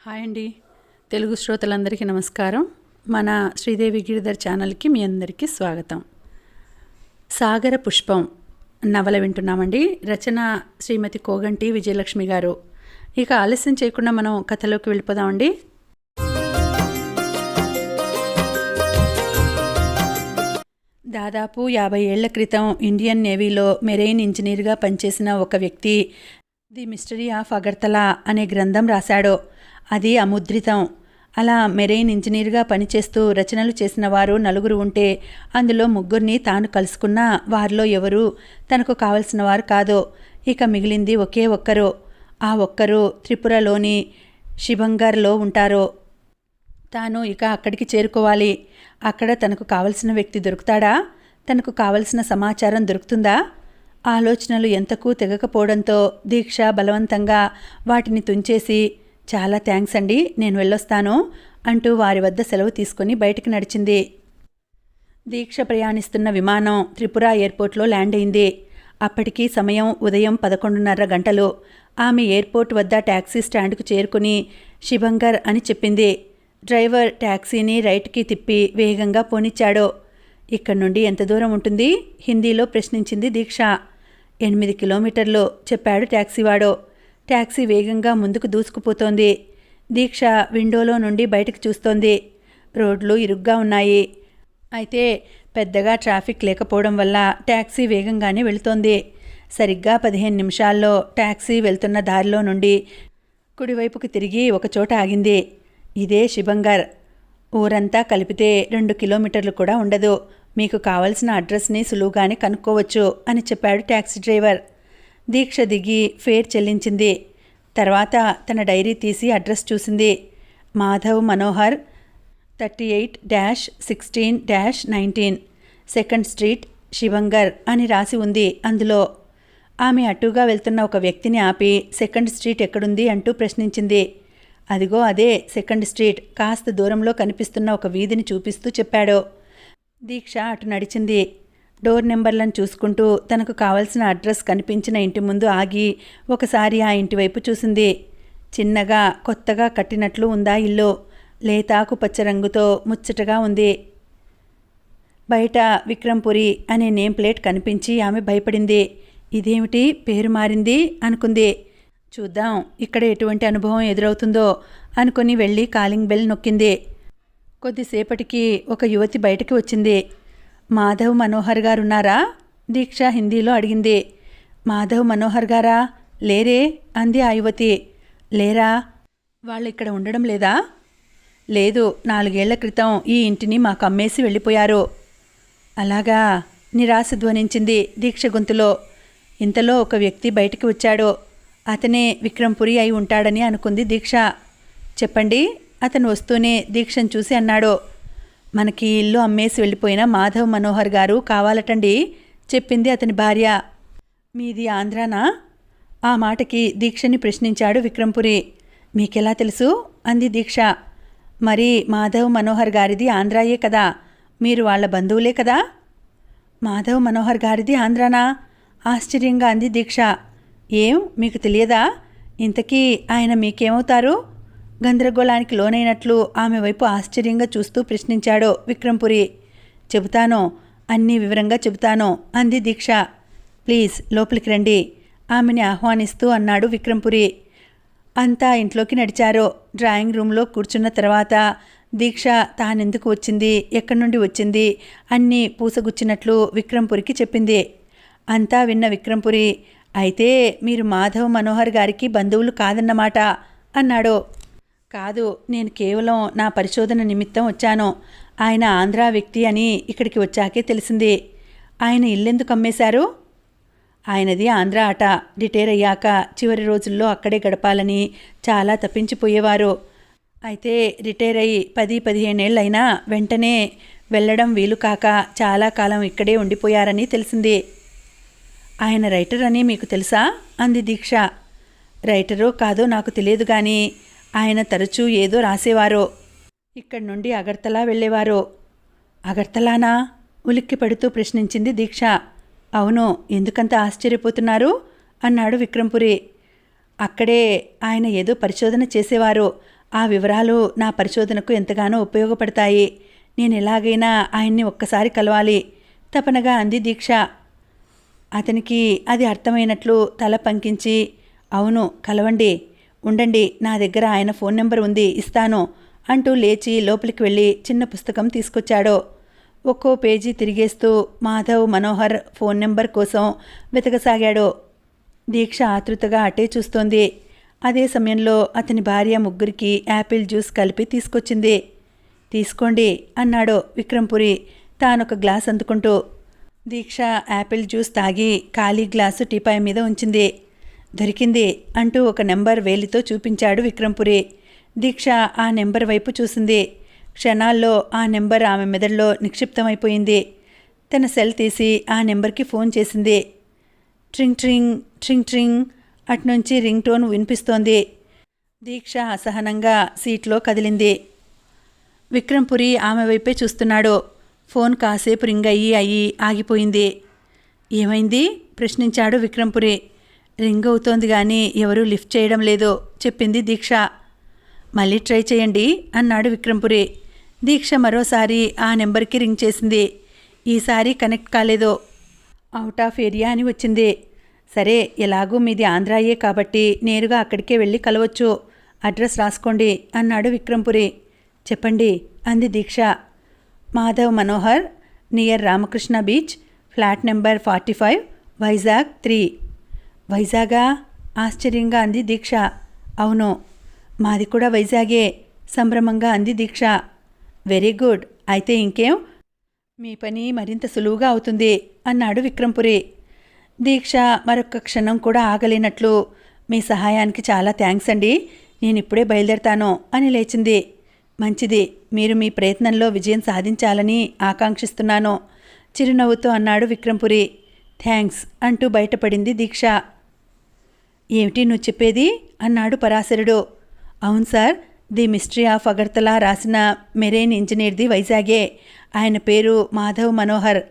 Hi అండి. తెలుగు శ్రోతలందరికీ నమస్కారం. మన శ్రీదేవి గిరిధర్ ఛానల్కి మీ అందరికీ స్వాగతం. సాగర పుష్పం నవల వింటున్నామండి. రచన శ్రీమతి కోగంటి విజయలక్ష్మి గారు. ఇక ఆలస్యం చేయకుండా మనం కథలోకి వెళ్ళిపోదామండి. దాదాపు యాభై ఏళ్ళ క్రితం ఇండియన్ నేవీలో మెరైన్ ఇంజనీర్గా పనిచేసిన ఒక వ్యక్తి ది మిస్టరీ ఆఫ్ అగర్తలా అనే గ్రంథం రాశాడు. అది అముద్రితం. అలా మెరైన్ ఇంజనీర్గా పనిచేస్తూ రచనలు చేసిన వారు నలుగురు ఉంటే అందులో ముగ్గురిని తాను కలుసుకున్న వారిలో ఎవరు? తనకు కావలసిన వారు కాదో? ఇక మిగిలింది ఒకే ఒక్కరు. ఆ ఒక్కరు త్రిపురలోని శిబంగర్లో ఉంటారు? తాను ఇక అక్కడికి చేరుకోవాలి. అక్కడ తనకు కావలసిన వ్యక్తి దొరుకుతాడా? తనకు కావలసిన సమాచారం దొరుకుతుందా? ఆలోచనలు ఎంతకు తెగకపోవడంతో దీక్ష బలవంతంగా వాటిని తుంచేసి చాలా థ్యాంక్స్ అండి. నేను వెళ్ళొస్తాను అంటూ వారి వద్ద సెలవు తీసుకుని బయటికి నడిచింది. దీక్ష ప్రయాణిస్తున్న విమానం త్రిపుర ఎయిర్పోర్ట్లో ల్యాండ్ అయింది. అప్పటికి సమయం ఉదయం పదకొండున్నర గంటలు. ఆమె ఎయిర్పోర్ట్ వద్ద ట్యాక్సీ స్టాండ్కు చేరుకుని శిభంగర్ అని చెప్పింది. డ్రైవర్ ట్యాక్సీని రైట్కి తిప్పి వేగంగా పోనిచ్చాడు. ఇక్కడి నుండి ఎంత దూరం ఉంటుంది? హిందీలో ప్రశ్నించింది దీక్ష. ఎనిమిది కిలోమీటర్లు చెప్పాడు ట్యాక్సీవాడు. ట్యాక్సీ వేగంగా ముందుకు దూసుకుపోతోంది. దీక్ష విండోలో నుండి బయటకు చూస్తోంది. రోడ్లు ఇరుగ్గా ఉన్నాయి. అయితే పెద్దగా ట్రాఫిక్ లేకపోవడం వల్ల ట్యాక్సీ వేగంగానే వెళుతోంది. సరిగ్గా పదిహేను నిమిషాల్లో ట్యాక్సీ వెళ్తున్న దారిలో నుండి కుడివైపుకు తిరిగి ఒకచోట ఆగింది. ఇదే శిబంగర్. ఊరంతా కలిపితే రెండు కిలోమీటర్లు కూడా ఉండదు. మీకు కావలసిన అడ్రస్ని సులువుగానే కనుక్కోవచ్చు అని చెప్పాడు ట్యాక్సీ డ్రైవర్. దీక్ష దిగి ఫేర్ చెల్లించింది. తర్వాత తన డైరీ తీసి అడ్రస్ చూసింది. Madhav Manohar thirty eight dash sixteen dash nineteen second street శివంగర్ అని రాసి ఉంది అందులో. ఆమె అటుగా వెళ్తున్న ఒక వ్యక్తిని ఆపి సెకండ్ స్ట్రీట్ ఎక్కడుంది అంటూ ప్రశ్నించింది. అదిగో అదే సెకండ్ స్ట్రీట్ కాస్త దూరంలో కనిపిస్తున్న ఒక వీధిని చూపిస్తూ చెప్పాడు. దీక్ష అటు నడిచింది. డోర్ నెంబర్లను చూసుకుంటూ తనకు కావలసిన అడ్రస్ కనిపించిన ఇంటి ముందు ఆగి ఒకసారి ఆ ఇంటి వైపు చూసింది. చిన్నగా కొత్తగా కట్టినట్లు ఉందా ఇల్లు? లేతాకు పచ్చ రంగుతో ముచ్చటగా ఉంది. బయట విక్రంపురి అనే నేమ్ ప్లేట్ కనిపించి ఆమె భయపడింది. ఇదేమిటి? పేరు మారింది అనుకుంది. చూద్దాం ఇక్కడ ఎటువంటి అనుభవం ఎదురవుతుందో అనుకుని వెళ్ళి కాలింగ్ బెల్ నొక్కింది. కొద్దిసేపటికి ఒక యువతి బయటకు వచ్చింది. మాధవ్ మనోహర్ గారున్నారా? దీక్ష హిందీలో అడిగింది. మాధవ్ మనోహర్ గారా? లేరే అంది ఆ యువతి లేరా? వాళ్ళు ఇక్కడ ఉండడం లేదా? లేదు నాలుగేళ్ళ క్రితం ఈ ఇంటిని మాకు అమ్మేసి వెళ్ళిపోయారు. అలాగా? నిరాశ ధ్వనించింది దీక్ష గొంతులో. ఇంతలో ఒక వ్యక్తి బయటికి వచ్చాడు. అతనే విక్రంపురి అయి ఉంటాడని అనుకుంది దీక్ష. చెప్పండి అతను వస్తూనే దీక్షను చూసి అన్నాడు. మనకి ఇల్లు అమ్మేసి వెళ్ళిపోయిన మాధవ్ మనోహర్ గారు కావాలటండి చెప్పింది అతని భార్య. మీది ఆంధ్రానా? ఆ మాటకి దీక్షని ప్రశ్నించాడు విక్రంపురి మీకెలా తెలుసు? అంది దీక్ష. మరి మాధవ్ మనోహర్ గారిది ఆంధ్రాయే కదా? మీరు వాళ్ళ బంధువులే కదా? మాధవ్ మనోహర్ గారిది ఆంధ్రానా? ఆశ్చర్యంగా అంది దీక్ష. ఏం? మీకు తెలియదా? ఇంతకీ ఆయన మీకేమవుతారు? గందరగోళానికి లోనైనట్లు ఆమె వైపు ఆశ్చర్యంగా చూస్తూ ప్రశ్నించాడు విక్రంపురి చెబుతాను అన్నీ వివరంగా చెబుతాను అంది దీక్ష. ప్లీజ్ లోపలికి రండి ఆమెని ఆహ్వానిస్తూ అన్నాడు విక్రంపురి అంతా ఇంట్లోకి నడిచారు. డ్రాయింగ్ రూమ్లో కూర్చున్న తర్వాత దీక్ష తానెందుకు వచ్చింది ఎక్కడి నుండి వచ్చింది అన్నీ పూసగుచ్చినట్లు విక్రంపురికి చెప్పింది. అంతా విన్న విక్రంపురి అయితే మీరు మాధవ్ మనోహర్ గారికి బంధువులు కాదన్నమాట అన్నాడు. కాదు నేను కేవలం నా పరిశోధన నిమిత్తం వచ్చాను. ఆయన ఆంధ్రా వ్యక్తి అని ఇక్కడికి వచ్చాకే తెలిసింది. ఆయన ఇల్లెందుకు అమ్మేశారు? ఆయనది ఆంధ్ర ఆట. రిటైర్ అయ్యాక చివరి రోజుల్లో అక్కడే గడపాలని చాలా తప్పించిపోయేవారు. అయితే రిటైర్ అయ్యి పది పదిహేనేళ్ళైనా వెంటనే వెళ్ళడం వీలు కాక చాలా కాలం ఇక్కడే ఉండిపోయారని తెలిసింది. ఆయన రైటర్ అని మీకు తెలుసా? అంది దీక్ష. రైటరో కాదో నాకు తెలియదు కానీ ఆయన తరచూ ఏదో రాసేవారో. ఇక్కడి నుండి అగర్తలా వెళ్ళేవారో. అగర్తలానా? ఉలిక్కి పడుతూ ప్రశ్నించింది దీక్ష. అవును ఎందుకంత ఆశ్చర్యపోతున్నారు? అన్నాడు విక్రంపురి అక్కడే ఆయన ఏదో పరిశోధన చేసేవారు. ఆ వివరాలు నా పరిశోధనకు ఎంతగానో ఉపయోగపడతాయి. నేను ఎలాగైనా ఆయన్ని ఒక్కసారి కలవాలి. తపనగా అంది దీక్ష. అతనికి అది అర్థమైనట్లు తల పంకించి అవును కలవండి. ఉండండి నా దగ్గర ఆయన ఫోన్ నెంబర్ ఉంది ఇస్తాను అంటూ లేచి లోపలికి వెళ్ళి చిన్న పుస్తకం తీసుకొచ్చాడు. ఒక్కో పేజీ తిరిగేస్తూ మాధవ్ మనోహర్ ఫోన్ నెంబర్ కోసం వెతకసాగాడు. దీక్ష ఆతృతగా అటే చూస్తోంది. అదే సమయంలో అతని భార్య ముగ్గురికి యాపిల్ జ్యూస్ కలిపి తీసుకొచ్చింది. తీసుకోండి అన్నాడు విక్రంపురి తానొక గ్లాస్ అందుకుంటూ. దీక్ష యాపిల్ జ్యూస్ తాగి ఖాళీ గ్లాసు టీపాయ్ మీద ఉంచింది. దొరికింది అంటూ ఒక నెంబర్ వేలితో చూపించాడు విక్రంపురి దీక్ష ఆ నెంబర్ వైపు చూసింది. క్షణాల్లో ఆ నెంబర్ ఆమె మెదడులో నిక్షిప్తమైపోయింది. తన సెల్ తీసి ఆ నెంబర్కి ఫోన్ చేసింది. ట్రింగ్ ట్రింగ్ ట్రింగ్ ట్రింగ్ అట్నుంచి రింగ్ టోన్ వినిపిస్తోంది. దీక్ష అసహనంగా సీట్లో కదిలింది. విక్రంపురి ఆమె వైపే చూస్తున్నాడు. ఫోన్ కాసేపు రింగ్ అయ్యి అయ్యి ఆగిపోయింది. ఏమైంది? ప్రశ్నించాడు విక్రంపురి రింగ్ అవుతోంది కానీ ఎవరూ లిఫ్ట్ చేయడం లేదో చెప్పింది దీక్ష. మళ్ళీ ట్రై చేయండి అన్నాడు విక్రంపురి దీక్ష మరోసారి ఆ నెంబర్కి రింగ్ చేసింది. ఈసారి కనెక్ట్ కాలేదో అవుట్ ఆఫ్ ఏరియా అని వచ్చింది. సరే ఎలాగూ మీది ఆంధ్రాయే కాబట్టి నేరుగా అక్కడికే వెళ్ళి కలవచ్చు. అడ్రస్ రాసుకోండి అన్నాడు విక్రంపురి చెప్పండి అంది Deeksha. Madhav Manohar near Ramakrishna beach flat number forty five Vizag three. వైజాగా? ఆశ్చర్యంగా అంది దీక్ష. అవును మాది కూడా వైజాగే సంభ్రమంగా అంది దీక్ష. వెరీ గుడ్ అయితే ఇంకేం? మీ పని మరింత సులువుగా అవుతుంది అన్నాడు విక్రంపురి దీక్ష మరొక క్షణం కూడా ఆగలేనట్లు. మీ సహాయానికి చాలా థ్యాంక్స్ అండి నేను ఇప్పుడే బయలుదేరతాను అని లేచింది. మంచిది మీరు మీ ప్రయత్నంలో విజయం సాధించాలని ఆకాంక్షిస్తున్నాను చిరునవ్వుతో అన్నాడు విక్రంపురి థ్యాంక్స్ అంటూ బయటపడింది దీక్ష. ఏమిటి నువ్వు చెప్పేది? అన్నాడు పరాశరుడు. అవును sir the mystery of Agartala రాసిన మెరైన్ ఇంజనీర్ది వైజాగే. ఆయన పేరు మాధవ్ మనోహర్.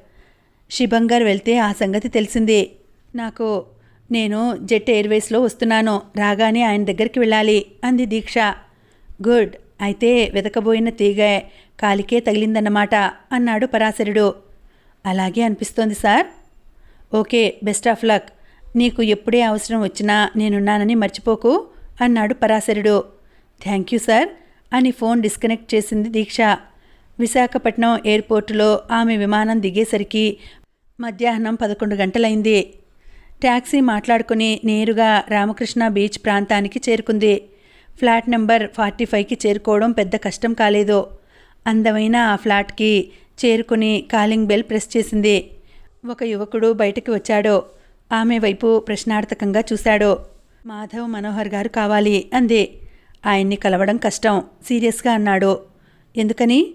షిబంగర్ వెళ్తే ఆ సంగతి తెలిసింది. నాకు నేను జెట్ ఎయిర్వేస్లో వస్తున్నాను. రాగానే ఆయన దగ్గరికి వెళ్ళాలి అంది దీక్ష. గుడ్ అయితే వెతకబోయిన తీగ కాలికే తగిలిందన్నమాట అన్నాడు పరాశరుడు. అలాగే అనిపిస్తోంది sir. Okay best of luck. నీకు ఎప్పుడే అవసరం వచ్చినా నేనున్నానని మర్చిపోకు అన్నాడు పరాశరుడు. థ్యాంక్ యూ సార్ అని ఫోన్ డిస్కనెక్ట్ చేసింది దీక్ష. విశాఖపట్నం ఎయిర్పోర్టులో ఆమె విమానం దిగేసరికి మధ్యాహ్నం పదకొండు గంటలైంది. ట్యాక్సీ మాట్లాడుకుని నేరుగా రామకృష్ణ బీచ్ ప్రాంతానికి చేరుకుంది. ఫ్లాట్ నెంబర్ ఫార్టీ ఫైవ్కి చేరుకోవడం పెద్ద కష్టం కాలేదు. అందమైన ఆ ఫ్లాట్కి చేరుకుని కాలింగ్ బెల్ ప్రెస్ చేసింది. ఒక యువకుడు బయటకు వచ్చాడు. ఆమె వైపు ప్రశ్నార్థకంగా చూశాడు. మాధవ్ మనోహర్ గారు కావాలి అంది. ఆయన్ని కలవడం కష్టం సీరియస్గా అన్నాడు. ఎందుకని?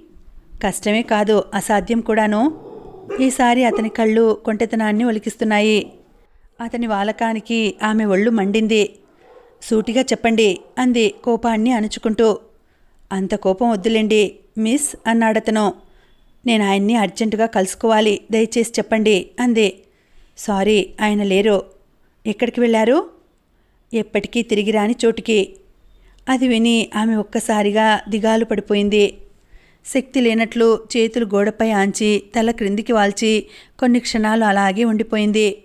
కష్టమే కాదు అసాధ్యం కూడాను. ఈసారి అతని కళ్ళు కొంటెతనాన్ని ఒలికిస్తున్నాయి. అతని వాలకానికి ఆమె ఒళ్ళు మండింది. సూటిగా చెప్పండి అంది కోపాన్ని అణుచుకుంటూ. అంత కోపం వద్దులేండి మిస్ అన్నాడతను. నేను ఆయన్ని అర్జెంటుగా కలుసుకోవాలి దయచేసి చెప్పండి అంది. సారీ ఆయన లేరు. ఎక్కడికి వెళ్ళారు? ఎప్పటికీ తిరిగి రాని చోటుకి. అది విని ఆమె ఒక్కసారిగా దిగాలు పడిపోయింది. శక్తి లేనట్లు చేతులు గోడపై ఆంచి తల క్రిందికి వాల్చి కొన్ని క్షణాలు అలాగే ఉండిపోయింది.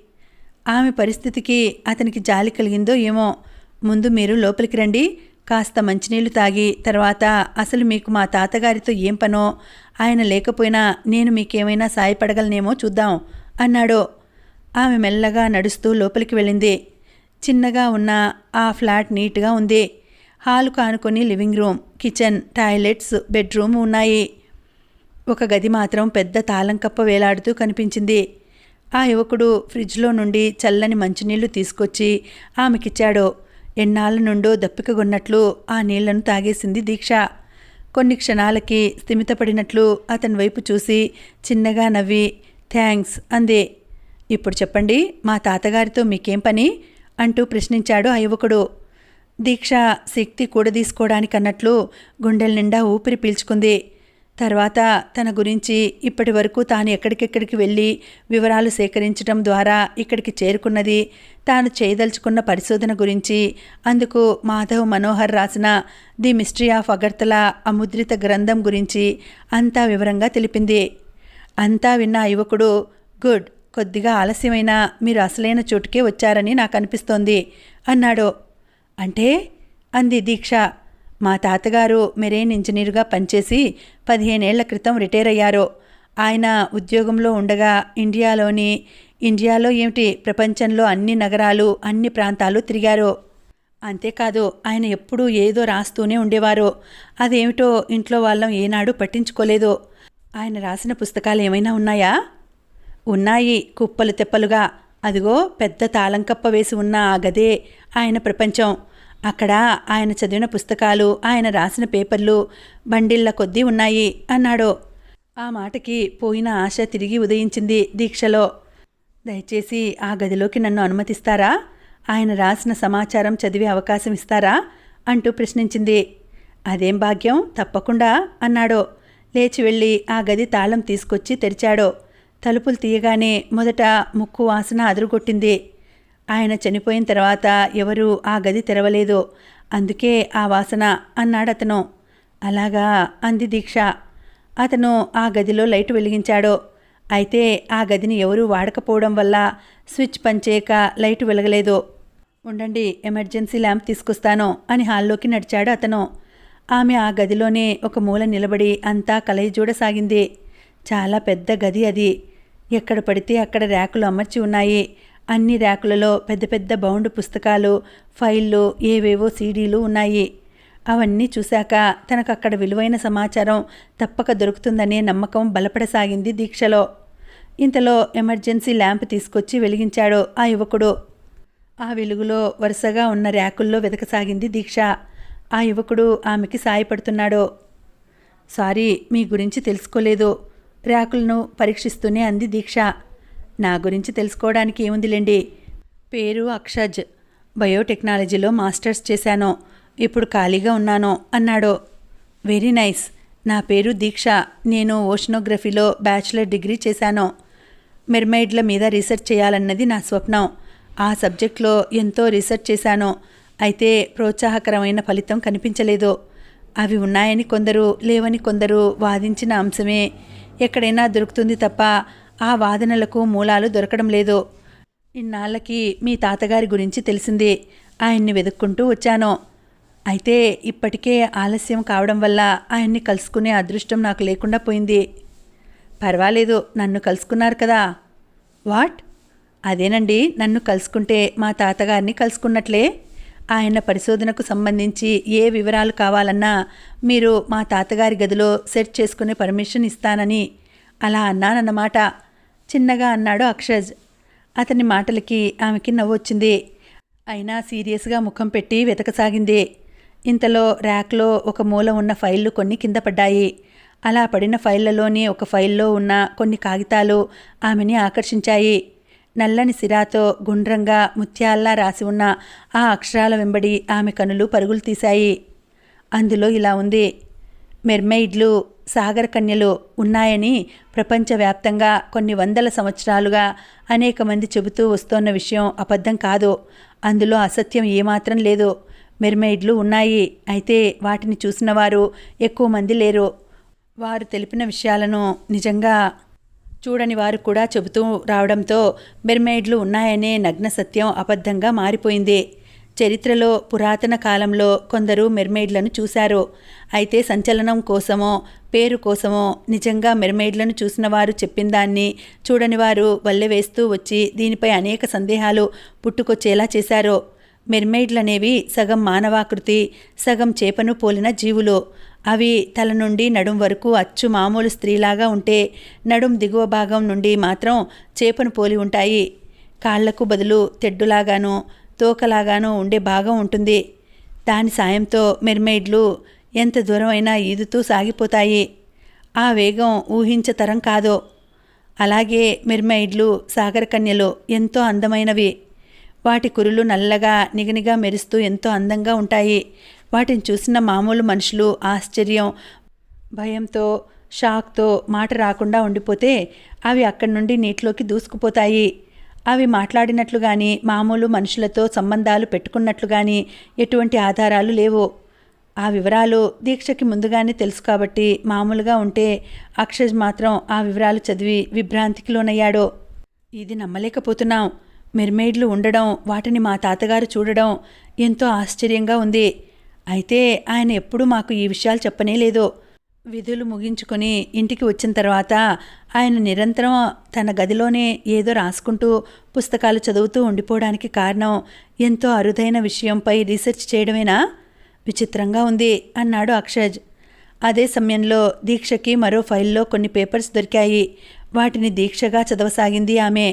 ఆమె పరిస్థితికి అతనికి జాలి కలిగిందో ఏమో. ముందు మీరు లోపలికి రండి. కాస్త మంచినీళ్ళు తాగి తర్వాత అసలు మీకు మా తాతగారితో ఏం పనో ఆయన లేకపోయినా నేను మీకేమైనా సాయపడగలనేమో చూద్దాం అన్నాడు. ఆమె మెల్లగా నడుస్తూ లోపలికి వెళ్ళింది. చిన్నగా ఉన్న ఆ ఫ్లాట్ నీట్గా ఉంది. Hall కానుకొని living room kitchen toilets bedroom ఉన్నాయి. ఒక గది మాత్రం పెద్ద తాళం కప్ప వేలాడుతూ కనిపించింది. ఆ యువకుడు ఫ్రిడ్జ్లో నుండి చల్లని మంచినీళ్ళు తీసుకొచ్చి ఆమెకిచ్చాడు. ఎన్నాళ్ళ నుండో దప్పికగొన్నట్లు ఆ నీళ్ళను తాగేసింది దీక్ష. కొన్ని క్షణాలకి స్థిమితపడినట్లు అతని వైపు చూసి చిన్నగా నవ్వి థ్యాంక్స్ అందే. ఇప్పుడు చెప్పండి మా తాతగారితో మీకేం పని? అంటూ ప్రశ్నించాడు ఆ యువకుడు. దీక్ష శక్తి కూడదీసుకోవడానికన్నట్లు గుండెల నిండా ఊపిరి పీల్చుకుంది. తర్వాత తన గురించి ఇప్పటి వరకు తాను ఎక్కడికెక్కడికి వెళ్ళి వివరాలు సేకరించడం ద్వారా ఇక్కడికి చేరుకున్నది తాను చేయదలుచుకున్న పరిశోధన గురించి అందుకు మాధవ్ మనోహర్ రాసిన ది మిస్టరీ ఆఫ్ అగర్తల అముద్రిత గ్రంథం గురించి అంతా వివరంగా తెలిపింది. అంతా విన్న యువకుడు గుడ్ కొద్దిగా ఆలస్యమైన మీరు అసలైన చోటుకే వచ్చారని నాకు అనిపిస్తోంది అన్నాడు. అంటే? అంది దీక్ష. మా తాతగారు మెరైన్ ఇంజనీరుగా పనిచేసి పదిహేనేళ్ళ క్రితం రిటైర్ అయ్యారు. ఆయన ఉద్యోగంలో ఉండగా ఇండియాలోని ఇండియాలో ఏమిటి ప్రపంచంలో అన్ని నగరాలు అన్ని ప్రాంతాలు తిరిగారు. అంతేకాదు ఆయన ఎప్పుడూ ఏదో రాస్తూనే ఉండేవారు. అదేమిటో ఇంట్లో వాళ్ళం ఏనాడు పట్టించుకోలేదు. ఆయన రాసిన పుస్తకాలు ఏమైనా ఉన్నాయా? ఉన్నాయి కుప్పలు తెప్పలుగా. అదిగో పెద్ద తాళం కప్ప వేసి ఉన్న ఆ గదే ఆయన ప్రపంచం. అక్కడ ఆయన చదివిన పుస్తకాలు ఆయన రాసిన పేపర్లు బండిళ్ళ కొద్దీ ఉన్నాయి అన్నాడు. ఆ మాటకి పోయిన ఆశ తిరిగి ఉదయించింది దీక్షలో. దయచేసి ఆ గదిలోకి నన్ను అనుమతిస్తారా? ఆయన రాసిన సమాచారం చదివే అవకాశం ఇస్తారా? అంటూ ప్రశ్నించింది. అదేం భాగ్యం? తప్పకుండా అన్నాడు. లేచి వెళ్ళి ఆ గది తాళం తీసుకొచ్చి తెరిచాడు. తలుపులు తీయగానే మొదట ముక్కు వాసన అదురుగొట్టింది. ఆయన చనిపోయిన తర్వాత ఎవరూ ఆ గది తెరవలేదు. అందుకే ఆ వాసన అన్నాడతను అలాగా? అంది దీక్ష. అతను ఆ గదిలో లైట్ వెలిగించాడు. అయితే ఆ గదిని ఎవరూ వాడకపోవడం వల్ల స్విచ్ పనిచేయక లైట్ వెలగలేదు. ఉండండి ఎమర్జెన్సీ ల్యాంప్ తీసుకొస్తాను అని హాల్లోకి నడిచాడు అతను. ఆమె ఆ గదిలోనే ఒక మూల నిలబడి అంతా కలయి చూడసాగింది చాలా పెద్ద గది అది. ఎక్కడ పడితే అక్కడ ర్యాకులు అమర్చి ఉన్నాయి. అన్ని ర్యాకులలో పెద్ద పెద్ద బౌండ్ పుస్తకాలు ఫైళ్ళు ఏవేవో సీడీలు ఉన్నాయి. అవన్నీ చూశాక తనకు అక్కడ విలువైన సమాచారం తప్పక దొరుకుతుందనే నమ్మకం బలపడసాగింది దీక్షలో. ఇంతలో ఎమర్జెన్సీ ల్యాంప్ తీసుకొచ్చి వెలిగించాడు ఆ యువకుడు. ఆ వెలుగులో వరుసగా ఉన్న ర్యాకుల్లో వెతకసాగింది దీక్ష. ఆ యువకుడు ఆమెకి సాయపడుతున్నాడు. సారీ మీ గురించి తెలుసుకోలేదు. ర్యాకులను పరీక్షిస్తూనే అంది దీక్ష. నా గురించి తెలుసుకోవడానికి ఏముందిలేండి? పేరు అక్షజ్. బయోటెక్నాలజీలో మాస్టర్స్ చేశాను. ఇప్పుడు ఖాళీగా ఉన్నాను అన్నాడు. Very nice. నా పేరు దీక్ష. నేను ఓషనోగ్రఫీలో బ్యాచిలర్ డిగ్రీ చేశాను. మెర్మైడ్ల మీద రీసెర్చ్ చేయాలన్నది నా స్వప్నం. ఆ సబ్జెక్ట్లో ఎంతో రీసెర్చ్ చేశాను. అయితే ప్రోత్సాహకరమైన ఫలితం కనిపించలేదు. అవి ఉన్నాయని కొందరు లేవని కొందరు వాదించిన అంశమే ఎక్కడైనా దొరుకుతుంది తప్ప ఆ వాదనలకు మూలాలు దొరకడం లేదు. ఇన్నాళ్ళకి మీ తాతగారి గురించి తెలిసింది. ఆయన్ని వెతుక్కుంటూ వచ్చాను. అయితే ఇప్పటికే ఆలస్యం కావడం వల్ల ఆయన్ని కలుసుకునే అదృష్టం నాకు లేకుండా పోయింది. పర్వాలేదు నన్ను కలుసుకున్నారు కదా. వాట్? అదేనండి నన్ను కలుసుకుంటే మా తాతగారిని కలుసుకున్నట్లే? ఆయన పరిశోధనకు సంబంధించి ఏ వివరాలు కావాలన్నా మీరు మా తాతగారి గదిలో సెట్ చేసుకునే పర్మిషన్ ఇస్తానని అలా అన్నానన్నమాట. చిన్నగా అన్నాడు అక్షజ్. అతని మాటలకి ఆమెకి నవ్వొచ్చింది అయినా సీరియస్గా ముఖం పెట్టి వెతకసాగింది. ఇంతలో ర్యాక్లో ఒక మూల ఉన్న ఫైళ్ళు కొన్ని కింద పడ్డాయి. అలా పడిన ఫైళ్ళలోని ఒక ఫైల్లో ఉన్న కొన్ని కాగితాలు ఆమెని ఆకర్షించాయి. నల్లని సిరాతో గుండ్రంగా ముత్యాల్లా రాసి ఉన్న ఆ అక్షరాల వెంబడి ఆమె కనులు పరుగులు తీశాయి. అందులో ఇలా ఉంది. మెర్మెయిడ్లు సాగర కన్యలు ఉన్నాయని ప్రపంచవ్యాప్తంగా కొన్ని వందల సంవత్సరాలుగా అనేక మంది చెబుతూ వస్తోన్న విషయం అబద్ధం కాదు. అందులో అసత్యం ఏమాత్రం లేదు. మెర్మెయిడ్లు ఉన్నాయి. అయితే వాటిని చూసిన వారు ఎక్కువ మంది లేరు. వారు తెలిపిన విషయాలను నిజంగా చూడని వారు కూడా చెబుతూ రావడంతో మెర్మైడ్లు ఉన్నాయనే నగ్న సత్యం అబద్ధంగా మారిపోయింది. చరిత్రలో పురాతన కాలంలో కొందరు మెర్మెయిడ్లను చూశారు. అయితే సంచలనం కోసమో పేరు కోసమో నిజంగా మెర్మెయిడ్లను చూసిన వారు చెప్పిన దాన్ని చూడని వారు వల్లెవేస్తూ వచ్చి దీనిపై అనేక సందేహాలు పుట్టుకొచ్చేలా చేశారు. మెర్మెయిడ్లనేవి సగం మానవాకృతి సగం చేపను పోలిన జీవులు. అవి తల నుండి నడుం వరకు అచ్చు మామూలు స్త్రీలాగా ఉంటే నడుం దిగువ భాగం నుండి మాత్రం చేపను పోలి ఉంటాయి. కాళ్ళకు బదులు తెడ్డులాగాను తోకలాగాను ఉండే భాగం ఉంటుంది. దాని సాయంతో మెర్మెయిడ్లు ఎంత దూరమైనా ఈదుతూ సాగిపోతాయి. ఆ వేగం ఊహించతరం కాదు. అలాగే మెర్మైడ్లు సాగరకన్యలు ఎంతో అందమైనవి. వాటి కురులు నల్లగా నిగనిగా మెరుస్తూ ఎంతో అందంగా ఉంటాయి. వాటిని చూసిన మామూలు మనుషులు ఆశ్చర్యం భయంతో షాక్తో మాట రాకుండా ఉండిపోతే అవి అక్కడి నుండి నీటిలోకి దూసుకుపోతాయి. అవి మాట్లాడినట్లు కానీ మామూలు మనుషులతో సంబంధాలు పెట్టుకున్నట్లు కానీ ఎటువంటి ఆధారాలు లేవు. ఆ వివరాలు దీక్షకి ముందుగానే తెలుసు కాబట్టి మామూలుగా ఉంటే అక్షజ్ మాత్రం ఆ వివరాలు చదివి విభ్రాంతికి లోనయ్యాడు. ఇది నమ్మలేకపోతున్నాం. మెర్మెయిడ్లు ఉండడం వాటిని మా తాతగారు చూడడం ఎంతో ఆశ్చర్యంగా ఉంది. అయితే ఆయన ఎప్పుడూ మాకు ఈ విషయాలు చెప్పనే లేదు. విధులు ముగించుకొని ఇంటికి వచ్చిన తర్వాత ఆయన నిరంతరం తన గదిలోనే ఏదో రాసుకుంటూ పుస్తకాలు చదువుతూ ఉండిపోవడానికి కారణం ఎంతో అరుదైన విషయంపై రీసెర్చ్ చేయడమేనా? విచిత్రంగా ఉంది అన్నాడు అక్షజ్. అదే సమయంలో దీక్షకి మరో ఫైల్లో కొన్ని పేపర్స్ దొరికాయి. వాటిని దీక్షగా చదవసాగింది ఆమె.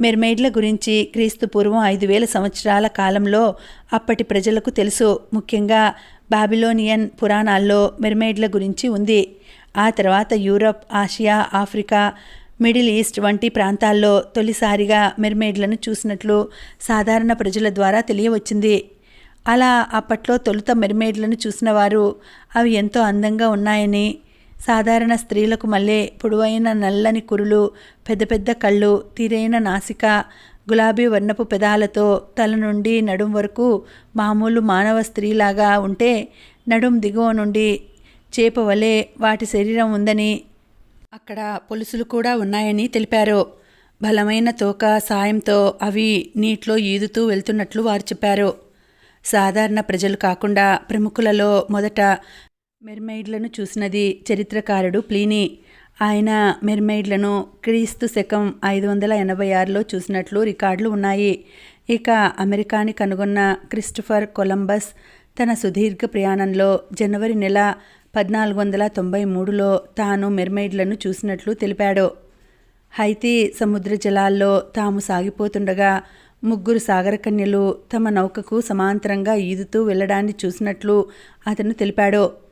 మెర్మెయిడ్ల గురించి క్రీస్తు పూర్వం ఐదు వేల సంవత్సరాల కాలంలో అప్పటి ప్రజలకు తెలుసు. ముఖ్యంగా బాబిలోనియన్ పురాణాల్లో మెర్మెయిడ్ల గురించి ఉంది. ఆ తర్వాత Europe Asia Africa middle east వంటి ప్రాంతాల్లో తొలిసారిగా మెర్మెయిడ్లను చూసినట్లు సాధారణ ప్రజల ద్వారా తెలియవచ్చింది. అలా అప్పట్లో తొలుత మెర్మెయిడ్లను చూసిన వారు అవి ఎంతో అందంగా ఉన్నాయని సాధారణ స్త్రీలకు మళ్ళీ పొడవైన నల్లని కురులు పెద్ద పెద్ద కళ్ళు తీరైన నాసిక గులాబీ వర్ణపు పెదాలతో తల నుండి నడుం వరకు మామూలు మానవ స్త్రీలాగా ఉంటే నడుం దిగువ నుండి చేప వలె వాటి శరీరం ఉందని అక్కడ పొలుసులు కూడా ఉన్నాయని తెలిపారు. బలమైన తోక సాయంతో అవి నీటిలో ఈదుతూ వెళ్తున్నట్లు వారు చెప్పారు. సాధారణ ప్రజలు కాకుండా ప్రముఖులలో మొదట మెర్మైడ్లను చూసినది చరిత్రకారుడు ప్లీనీ. ఆయన మెర్మైడ్లను క్రీస్తు శకం ఐదు వందల ఎనభై ఆరులో చూసినట్లు రికార్డులు ఉన్నాయి. ఇక అమెరికాని కనుగొన్న క్రిస్టఫర్ కొలంబస్ తన సుదీర్ఘ ప్రయాణంలో జనవరి నెల పద్నాలుగు వందల తొంభై మూడులో తాను మెర్మైడ్లను చూసినట్లు తెలిపాడు. హైతీ సముద్ర జలాల్లో తాము సాగిపోతుండగా ముగ్గురు సాగరకన్యలు తమ నౌకకు సమాంతరంగా ఈదుతూ వెళ్ళడాన్ని చూసినట్లు అతను తెలిపాడు.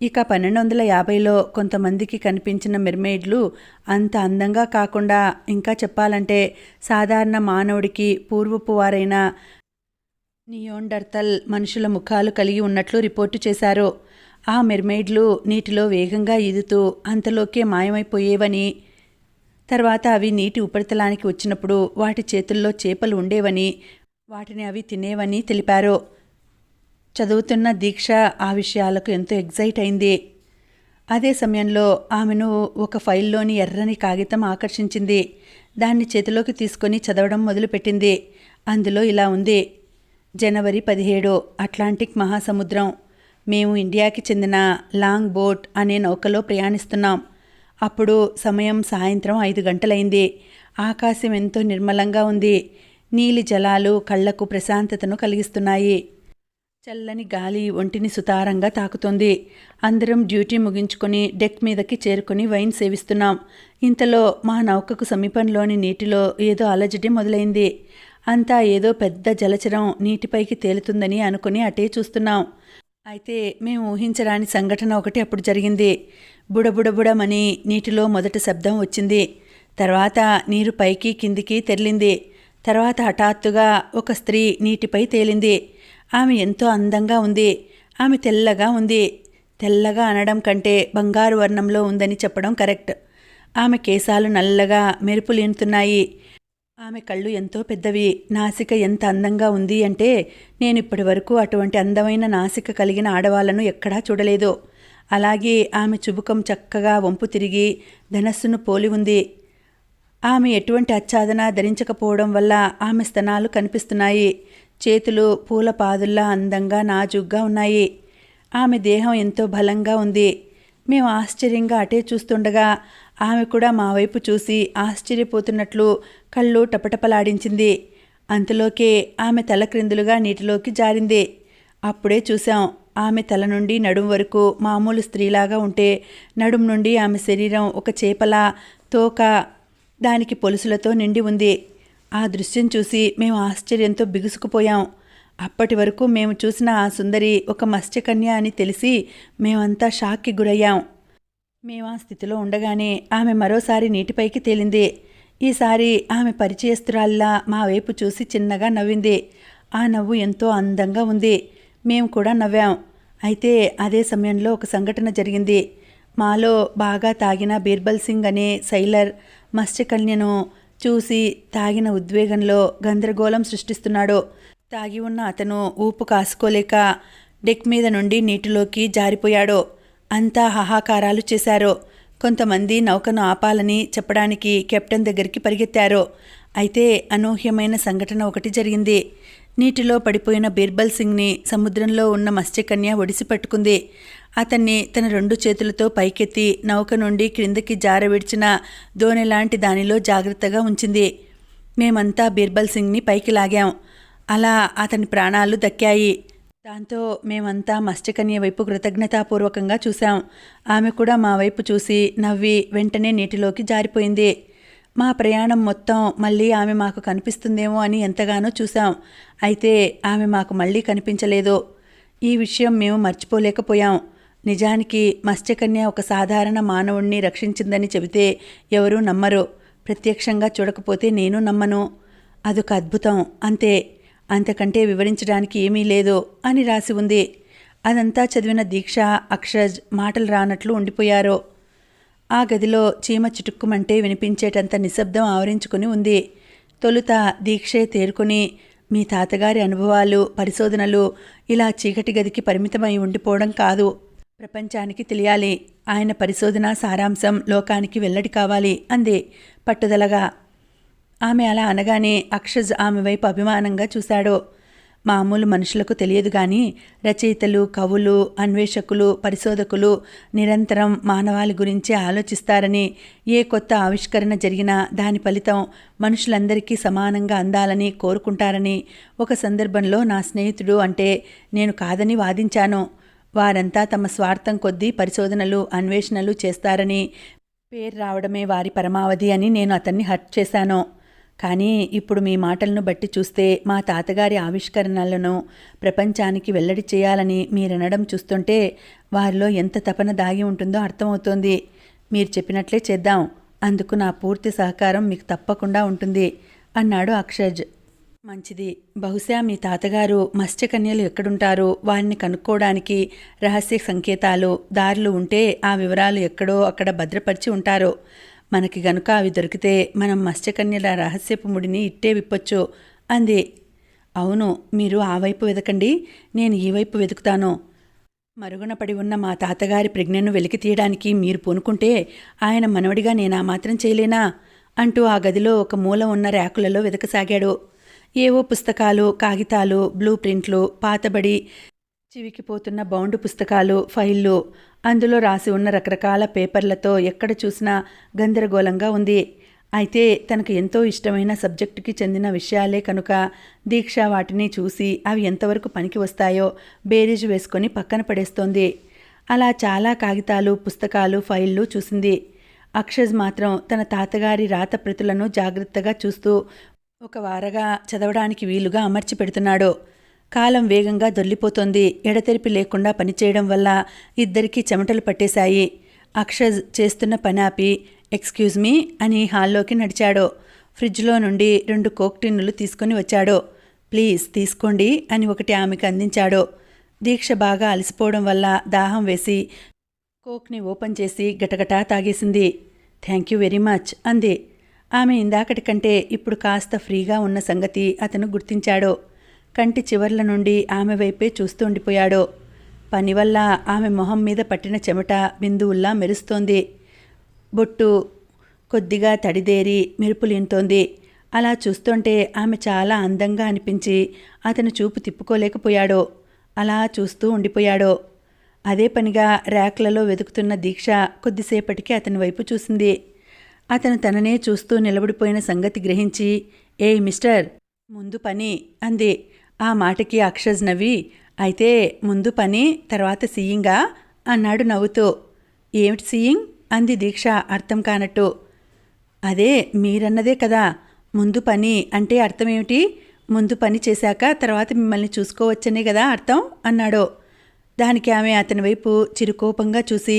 ఇక పన్నెండు వందల యాభైలో కొంతమందికి కనిపించిన మెర్మెయిడ్లు అంత అందంగా కాకుండా ఇంకా చెప్పాలంటే సాధారణ మానవుడికి పూర్వపు వారైన నియోండర్తల్ మనుషుల ముఖాలు కలిగి ఉన్నట్లు రిపోర్టు చేశారు. ఆ మెర్మెయిడ్లు నీటిలో వేగంగా ఈదుతూ అంతలోకే మాయమైపోయేవని తర్వాత అవి నీటి ఉపరితలానికి వచ్చినప్పుడు వాటి చేతుల్లో చేపలు ఉండేవని వాటిని అవి తినేవని తెలిపారు. చదువుతున్న దీక్ష ఆ విషయాలకు ఎంతో ఎగ్జైట్ అయింది. అదే సమయంలో ఆమెను ఒక ఫైల్లోని ఎర్రని కాగితం ఆకర్షించింది. దాన్ని చేతిలోకి తీసుకొని చదవడం మొదలుపెట్టింది. అందులో ఇలా ఉంది. జనవరి పదిహేడు అట్లాంటిక్ మహాసముద్రం. మేము ఇండియాకి చెందిన లాంగ్ బోట్ అనే నౌకలో ప్రయాణిస్తున్నాం. అప్పుడు సమయం సాయంత్రం ఐదు గంటలైంది. ఆకాశం ఎంతో నిర్మలంగా ఉంది. నీలి జలాలు కళ్ళకు ప్రశాంతతను కలిగిస్తున్నాయి. చల్లని గాలి ఒంటిని సుతారంగా తాకుతోంది. అందరం డ్యూటీ ముగించుకొని డెక్ మీదకి చేరుకొని వైన్ సేవిస్తున్నాం. ఇంతలో మా నౌకకు సమీపంలోని నీటిలో ఏదో అలజడి మొదలైంది. అంతా ఏదో పెద్ద జలచరం నీటిపైకి తేలుతుందని అనుకుని అటే చూస్తున్నాం. అయితే మేము ఊహించరాని సంఘటన ఒకటి అప్పుడు జరిగింది. బుడబుడబుడమని నీటిలో మొదటి శబ్దం వచ్చింది. తర్వాత నీరు పైకి కిందికి తెరిలింది. తర్వాత హఠాత్తుగా ఒక స్త్రీ నీటిపై తేలింది. ఆమె ఎంతో అందంగా ఉంది. ఆమె తెల్లగా ఉంది. తెల్లగా అనడం కంటే బంగారు వర్ణంలో ఉందని చెప్పడం కరెక్ట్. ఆమె కేశాలు నల్లగా మెరుపులేనుతున్నాయి. ఆమె కళ్ళు ఎంతో పెద్దవి. నాసిక ఎంత అందంగా ఉంది అంటే నేను ఇప్పటి వరకు అటువంటి అందమైన నాసిక కలిగిన ఆడవాళ్ళను ఎక్కడా చూడలేదు. అలాగే ఆమె చుబుకం చక్కగా వంపు తిరిగి ధనస్సును పోలి ఉంది. ఆమె ఎటువంటి ఆచ్ఛాదన ధరించకపోవడం వల్ల ఆమె స్తనాలు కనిపిస్తున్నాయి. చేతులు పూల పాదుల్లా అందంగా నాజుగ్గా ఉన్నాయి. ఆమె దేహం ఎంతో బలంగా ఉంది. మేము ఆశ్చర్యంగా అటే చూస్తుండగా ఆమె కూడా మా వైపు చూసి ఆశ్చర్యపోతున్నట్లు కళ్ళు టపటపలాడించింది. అంతలోకే ఆమె తల క్రిందులుగా నీటిలోకి జారింది. అప్పుడే చూశాం ఆమె తల నుండి నడుం వరకు మామూలు స్త్రీలాగా ఉంటే నడుం నుండి ఆమె శరీరం ఒక చేపల తోక దానికి పొలుసులతో నిండి ఉంది. ఆ దృశ్యం చూసి మేము ఆశ్చర్యంతో బిగుసుకుపోయాం. అప్పటి వరకు మేము చూసిన ఆ సుందరి ఒక మత్స్యకన్య అని తెలిసి మేమంతా షాక్కి గురయ్యాం. మేము ఆ స్థితిలో ఉండగానే ఆమె మరోసారి నీటిపైకి తేలింది. ఈసారి ఆమె పరిచయస్తురాల్లా మా వైపు చూసి చిన్నగా నవ్వింది. ఆ నవ్వు ఎంతో అందంగా ఉంది. మేము కూడా నవ్వాం. అయితే అదే సమయంలో ఒక సంఘటన జరిగింది. మాలో బాగా తాగిన బీర్బల్ సింగ్ అనే సైలర్ మత్స్యకన్యను చూసి తాగిన ఉద్వేగంలో గందరగోళం సృష్టిస్తున్నాడు. తాగి ఉన్న అతను ఊపు కాసుకోలేక డెక్ మీద నుండి నీటిలోకి జారిపోయాడో. అంతా హాహాకారాలు చేశారో. కొంతమంది నౌకను ఆపాలని చెప్పడానికి కెప్టెన్ దగ్గరికి పరిగెత్తారు. అయితే అనూహ్యమైన సంఘటన ఒకటి జరిగింది. నీటిలో పడిపోయిన బీర్బల్ సింగ్ని సముద్రంలో ఉన్న మత్స్యకన్య ఒడిసి పట్టుకుంది అతన్ని తన రెండు చేతులతో పైకెత్తి నౌక నుండి క్రిందకి జారవిడిచిన దోనెలాంటి దానిలో జాగ్రత్తగా ఉంచింది. మేమంతా బీర్బల్ సింగ్ని పైకి లాగాం. అలా అతని ప్రాణాలు దక్కాయి. దాంతో మేమంతా మత్స్యకన్య వైపు కృతజ్ఞతాపూర్వకంగా చూశాం. ఆమె కూడా మా వైపు చూసి నవ్వి వెంటనే నీటిలోకి జారిపోయింది. మా ప్రయాణం మొత్తం మళ్ళీ ఆమె మాకు కనిపిస్తుందేమో అని ఎంతగానో చూశాం. అయితే ఆమె మాకు మళ్ళీ కనిపించలేదు. ఈ విషయం మేము మర్చిపోలేకపోయాం. నిజానికి మత్స్యకన్య ఒక సాధారణ మానవుణ్ణి రక్షించిందని చెబితే ఎవరూ నమ్మరు. ప్రత్యక్షంగా చూడకపోతే నేను నమ్మను. అదొక అద్భుతం. అంతే. అంతకంటే వివరించడానికి ఏమీ లేదు అని రాసి ఉంది. అదంతా చదివిన దీక్ష అక్షజ్ మాటలు రానట్లు ఉండిపోయారు. ఆ గదిలో చీమ చిటుక్కుమంటే వినిపించేటంత నిశ్శబ్దం ఆవరించుకుని ఉంది. తొలుత దీక్షే తేరుకుని మీ తాతగారి అనుభవాలు పరిశోధనలు ఇలా చీకటి గదికి పరిమితమై ఉండిపోవడం కాదు. ప్రపంచానికి తెలియాలి. ఆయన పరిశోధన సారాంశం లోకానికి వెల్లడి కావాలి అంది. పట్టుదలగా. ఆమె అలా అనగానే అక్షజ్ ఆమె వైపు అభిమానంగా చూశాడు. మామూలు మనుషులకు తెలియదు కానీ రచయితలు కవులు అన్వేషకులు పరిశోధకులు నిరంతరం మానవాళి గురించి ఆలోచిస్తారని ఏ కొత్త ఆవిష్కరణ జరిగినా దాని ఫలితం మనుషులందరికీ సమానంగా అందాలని కోరుకుంటారని ఒక సందర్భంలో నా స్నేహితుడు అంటే నేను కాదని వాదించాను. వారంతా తమ స్వార్థం కొద్దీ పరిశోధనలు అన్వేషణలు చేస్తారని పేరు రావడమే వారి పరమావధి అని నేను అతన్ని హర్ట్ చేశాను. కానీ ఇప్పుడు మీ మాటలను బట్టి చూస్తే మా తాతగారి ఆవిష్కరణలను ప్రపంచానికి వెల్లడి చేయాలని మీరనడం చూస్తుంటే వారిలో ఎంత తపన దాగి ఉంటుందో అర్థమవుతోంది. మీరు చెప్పినట్లే చేద్దాం. అందుకు నా పూర్తి సహకారం మీకు తప్పకుండా ఉంటుంది అన్నాడు అక్షజ్. మంచిది. బహుశా మీ తాతగారు మత్స్యకన్యలు ఎక్కడుంటారు వారిని కనుక్కోవడానికి రహస్య సంకేతాలు దారులు ఉంటే ఆ వివరాలు ఎక్కడో అక్కడ భద్రపరిచి ఉంటారో. మనకి గనుక అవి దొరికితే మనం మత్స్యకన్యల రహస్యపు ముడిని ఇట్టే విప్పొచ్చు అంది. అవును మీరు ఆ వైపు వెతకండి నేను ఈ వైపు వెతుకుతాను. మరుగున పడి ఉన్న మా తాతగారి ప్రజ్ఞను వెలికి తీయడానికి మీరు పూనుకుంటే ఆయన మనవడిగా నేను ఆ మాత్రం చేయలేనా? అంటూ ఆ గదిలో ఒక మూల ఉన్న ర్యాకులలో వెతకసాగాడు ఏవో పుస్తకాలు కాగితాలు బ్లూ ప్రింట్లు పాతబడి చివికిపోతున్న బౌండ్ పుస్తకాలు ఫైళ్ళు. అందులో రాసి ఉన్న రకరకాల పేపర్లతో ఎక్కడ చూసినా గందరగోళంగా ఉంది. అయితే తనకు ఎంతో ఇష్టమైన సబ్జెక్టుకి చెందిన విషయాలే కనుక దీక్ష వాటిని చూసి అవి ఎంతవరకు పనికి వస్తాయో బేరీజు వేసుకొని పక్కన పడేస్తోంది. అలా చాలా కాగితాలు పుస్తకాలు ఫైళ్ళు చూసింది. అక్షజ్ మాత్రం తన తాతగారి రాత ప్రతులను జాగ్రత్తగా చూస్తూ ఒక వారగా చదవడానికి వీలుగా అమర్చి పెడుతున్నాడు. కాలం వేగంగా దొల్లిపోతోంది ఎడతెరిపి లేకుండా పనిచేయడం వల్ల ఇద్దరికీ చెమటలు పట్టేశాయి. అక్షజ్ చేస్తున్న పని ఆపి ఎక్స్క్యూజ్ మీ అని హాల్లోకి నడిచాడు. ఫ్రిడ్జ్లో నుండి రెండు కోక్ టిన్నులు తీసుకొని వచ్చాడు. ప్లీజ్ తీసుకోండి అని ఒకటి ఆమెకు అందించాడు. దీక్ష బాగా అలసిపోవడం వల్ల దాహం వేసి కోక్ని ఓపెన్ చేసి గటగటా తాగేసింది. థ్యాంక్ యూ వెరీ మచ్ అంది. ఆమె ఇందాకటి కంటే ఇప్పుడు కాస్త ఫ్రీగా ఉన్న సంగతి అతను గుర్తించాడు. కంటి చివర్ల నుండి ఆమె వైపే చూస్తూ ఉండిపోయాడు పని వల్ల ఆమె మొహం మీద పట్టిన చెమట బిందువుల్లా మెరుస్తోంది. బొట్టు కొద్దిగా తడిదేరి మెరుపులింతోంది. అలా చూస్తుంటే ఆమె చాలా అందంగా అనిపించి అతను చూపు తిప్పుకోలేకపోయాడు. అలా చూస్తూ ఉండిపోయాడు. అదే పనిగా ర్యాక్లలో వెతుకుతున్న దీక్ష కొద్దిసేపటికి అతని వైపు చూసింది. అతను తననే చూస్తూ నిలబడిపోయిన సంగతి గ్రహించి ఏయ్ మిస్టర్ ముందు పని అంది. ఆ మాటకి అక్షజ్ నవ్వి అయితే ముందు పని తర్వాత సీయింగా? అన్నాడు నవ్వుతూ. ఏమిటి సీయింగ్? అంది దీక్ష అర్థం కానట్టు. అదే మీరన్నదే కదా ముందు పని అంటే అర్థమేమిటి ముందు పని చేశాక తర్వాత మిమ్మల్ని చూసుకోవచ్చనే కదా అర్థం? అన్నాడు. దానికి ఆమె అతని వైపు చిరుకోపంగా చూసి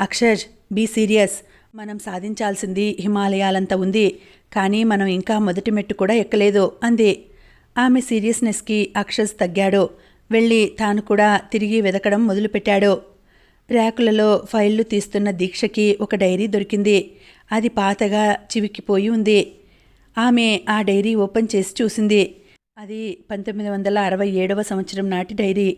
అక్షర్ బీ సీరియస్. మనం సాధించాల్సింది హిమాలయాలంత ఉంది కానీ మనం ఇంకా మొదటి మెట్టు కూడా ఎక్కలేదు అంది. ఆమె సీరియస్నెస్కి అక్షస్ తగ్గాడు. వెళ్ళి తాను కూడా తిరిగి వెదకడం మొదలుపెట్టాడు. ర్యాకులలో ఫైళ్ళు తీస్తున్న దీక్షకి ఒక డైరీ దొరికింది. అది పాతగా చివికిపోయి ఉంది. ఆమె ఆ డైరీ ఓపెన్ చేసి చూసింది. అది పంతొమ్మిది వందల అరవై ఏడవ సంవత్సరం నాటి డైరీ.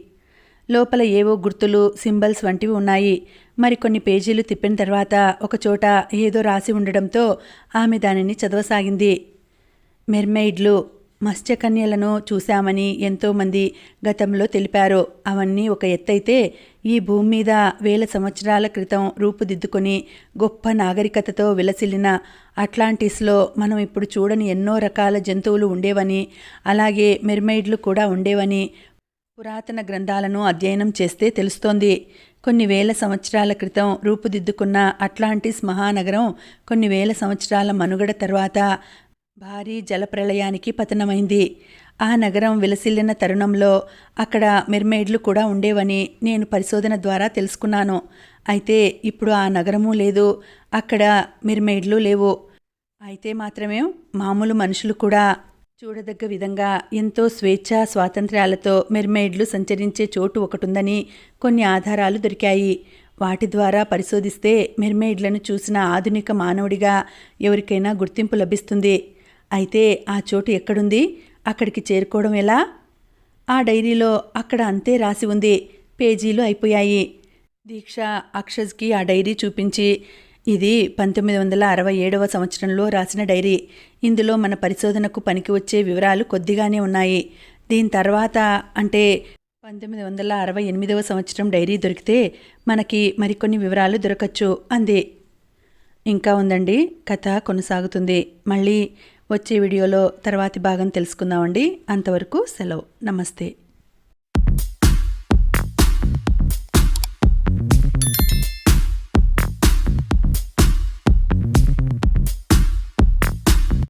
లోపల ఏవో గుర్తులు సింబల్స్ వంటివి ఉన్నాయి. మరికొన్ని పేజీలు తిప్పిన తర్వాత ఒకచోట ఏదో రాసి ఉండడంతో ఆమె దానిని చదవసాగింది. మెర్మెయిడ్లు మత్స్యకన్యలను చూశామని ఎంతోమంది గతంలో తెలిపారు. అవన్నీ ఒక ఎత్తైతే ఈ భూమి మీద వేల సంవత్సరాల క్రితం రూపుదిద్దుకొని గొప్ప నాగరికతతో విలసిల్లిన అట్లాంటిస్లో మనం ఇప్పుడు చూడని ఎన్నో రకాల జంతువులు ఉండేవని అలాగే మెర్మెయిడ్లు కూడా ఉండేవని పురాతన గ్రంథాలను అధ్యయనం చేస్తే తెలుస్తోంది. కొన్ని వేల సంవత్సరాల క్రితం రూపుదిద్దుకున్న అట్లాంటిస్ మహానగరం కొన్ని వేల సంవత్సరాల మనుగడ తర్వాత భారీ జలప్రళయానికి పతనమైంది. ఆ నగరం విలసిల్లిన తరుణంలో అక్కడ మెర్మేడ్లు కూడా ఉండేవని నేను పరిశోధన ద్వారా తెలుసుకున్నాను. అయితే ఇప్పుడు ఆ నగరము లేదు అక్కడ మెర్మేడ్లు లేవు. అయితే మాత్రమే మామూలు మనుషులు కూడా చూడదగ్గ విధంగా ఎంతో స్వేచ్ఛ స్వాతంత్ర్యాలతో మెర్మెయిడ్లు సంచరించే చోటు ఒకటుందని కొన్ని ఆధారాలు దొరికాయి. వాటి ద్వారా పరిశోధిస్తే మెర్మెయిడ్లను చూసిన ఆధునిక మానవుడిగా ఎవరికైనా గుర్తింపు లభిస్తుంది. అయితే ఆ చోటు ఎక్కడుంది? అక్కడికి చేరుకోవడం ఎలా? ఆ డైరీలో అక్కడ అంతే రాసి ఉంది. పేజీలు అయిపోయాయి. దీక్ష అక్షజ్కి ఆ డైరీ చూపించి ఇది పంతొమ్మిది వందల అరవై ఏడవ సంవత్సరంలో రాసిన డైరీ. ఇందులో మన పరిశోధనకు పనికి వచ్చే వివరాలు కొద్దిగానే ఉన్నాయి. దీని తర్వాత అంటే పంతొమ్మిది వందల అరవై ఎనిమిదవ సంవత్సరం డైరీ దొరికితే మనకి మరికొన్ని వివరాలు దొరకచ్చు అంది. ఇంకా ఉందండి కథ కొనసాగుతుంది. మళ్ళీ వచ్చే వీడియోలో తర్వాతి భాగం తెలుసుకుందామండి. అంతవరకు సెలవు. నమస్తే.